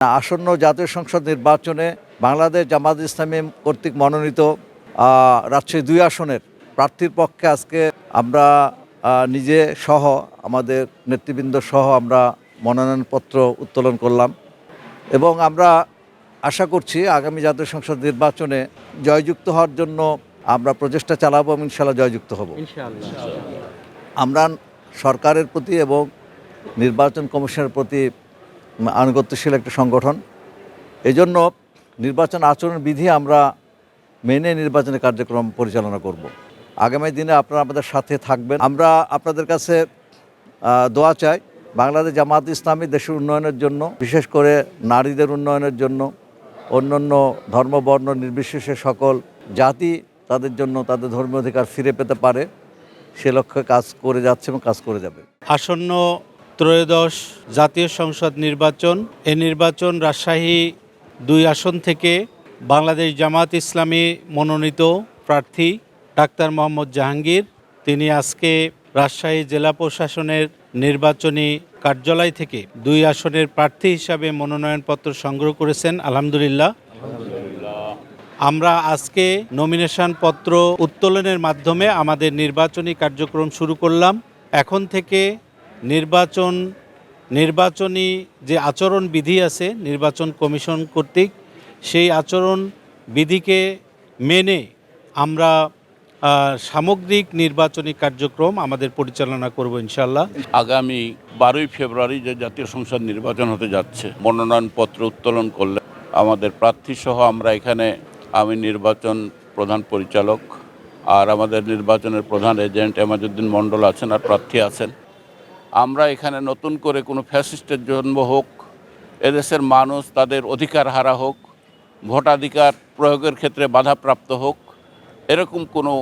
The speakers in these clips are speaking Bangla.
আসন্ন জাতীয় সংসদ নির্বাচনে বাংলাদেশ জামাত ইসলামী কর্তৃক মনোনীত রাজশাহী দুই আসনের প্রার্থীর পক্ষে আজকে আমরা নিজে সহ আমাদের নেতৃবৃন্দ সহ আমরা মনোনয়নপত্র উত্তোলন করলাম। এবং আমরা আশা করছি আগামী জাতীয় সংসদ নির্বাচনে জয়যুক্ত হওয়ার জন্য আমরা প্রচেষ্টা চালাবো এবং ইনশাল্লাহ জয়যুক্ত হব। আমরা সরকারের প্রতি এবং নির্বাচন কমিশনের প্রতি আনুগত্যশীল একটা সংগঠন। এই জন্য নির্বাচন আচরণ বিধি আমরা মেনে নির্বাচনের কার্যক্রম পরিচালনা করব। আগামী দিনে আপনারা আমাদের সাথে থাকবেন। আমরা আপনাদের কাছে দোয়া চাই বাংলাদেশ জামাত ইসলামী দেশের উন্নয়নের জন্য, বিশেষ করে নারীদের উন্নয়নের জন্য, অন্যান্য ধর্ম, বর্ণ নির্বিশেষে সকল জাতি তাদের জন্য তাদের ধর্মীয় অধিকার ফিরে পেতে পারে। সে লক্ষ্যে কাজ করে যাচ্ছে এবং কাজ করে যাবে। আসন্ন ত্রয়োদশ জাতীয় সংসদ নির্বাচন। এ নির্বাচন রাজশাহী দুই আসন থেকে বাংলাদেশ জামাত ইসলামী মনোনীত প্রার্থী ডাক্তার মোহাম্মদ জাহাঙ্গীর। তিনি আজকে রাজশাহী জেলা প্রশাসনের নির্বাচনী কার্যালয় থেকে দুই আসনের প্রার্থী হিসাবে মনোনয়নপত্র সংগ্রহ করেছেন। আলহামদুলিল্লাহ। আমরা আজকে নমিনেশন পত্র উত্তোলনের মাধ্যমে আমাদের নির্বাচনী কার্যক্রম শুরু করলাম। এখন থেকে নির্বাচন, নির্বাচনী যে আচরণ বিধি আছে, নির্বাচন কমিশন কর্তৃক, সেই আচরণ বিধিকে মেনে আমরা সামগ্রিক নির্বাচনী কার্যক্রম আমাদের পরিচালনা করব ইনশাল্লাহ আগামী বারোই ফেব্রুয়ারি যে জাতীয় সংসদ নির্বাচন হতে যাচ্ছে, মনোনয়নপত্র উত্তোলন করলে আমাদের প্রার্থী সহ আমরা এখানে আমি নির্বাচন প্রধান পরিচালক আর আমাদের নির্বাচনের প্রধান এজেন্ট এমাজুদ্দিন মণ্ডল আছেন আর প্রার্থী আছেন। আমরা এখানে নতুন করে কোনো ফ্যাসিস্টের জন্ম হোক, এদেশের মানুষ তাদের অধিকার হারা হোক, ভোটাধিকার প্রয়োগের ক্ষেত্রে বাধাপ্রাপ্ত হোক, এরকম কোনো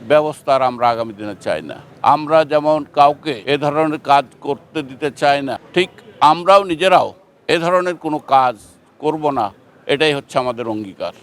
ব্যবস্থা আর আমরা আগামী দিনে চাই না। আমরা যেমন কাউকে এ ধরনের কাজ করতে দিতে চাই না, ঠিক আমরাও নিজেরাও এ ধরনের কোনো কাজ করব না, এটাই হচ্ছে আমাদের অঙ্গীকার।